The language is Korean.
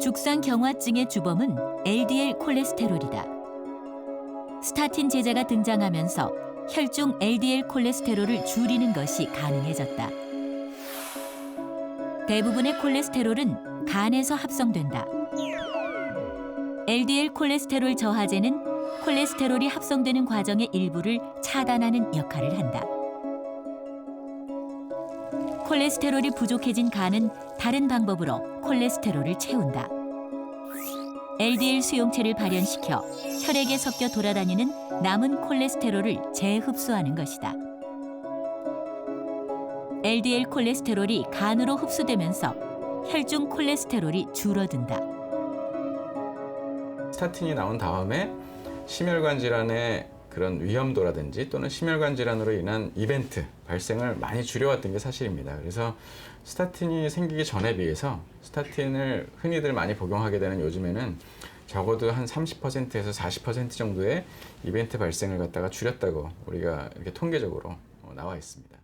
죽상 경화증의 주범은 LDL 콜레스테롤이다. 스타틴 제자가 등장하면서 혈중 LDL 콜레스테롤을 줄이는 것이 가능해졌다. 대부분의 콜레스테롤은 간에서 합성된다. LDL 콜레스테롤 저하제는 콜레스테롤이 합성되는 과정의 일부를 차단하는 역할을 한다. 콜레스테롤이 부족해진 간은 다른 방법으로 콜레스테롤을 채운다. LDL 수용체를 발현시켜 혈액에 섞여 돌아다니는 남은 콜레스테롤을 재흡수하는 것이다. LDL 콜레스테롤이 간으로 흡수되면서 혈중 콜레스테롤이 줄어든다. 스타틴이 나온 다음에 심혈관 질환의 그런 위험도라든지 또는 심혈관 질환으로 인한 이벤트 발생을 많이 줄여왔던 게 사실입니다. 그래서 스타틴이 생기기 전에 비해서 스타틴을 흔히들 많이 복용하게 되는 요즘에는 적어도 한 30%에서 40% 정도의 이벤트 발생을 갖다가 줄였다고 우리가 이렇게 통계적으로 어, 나와 있습니다.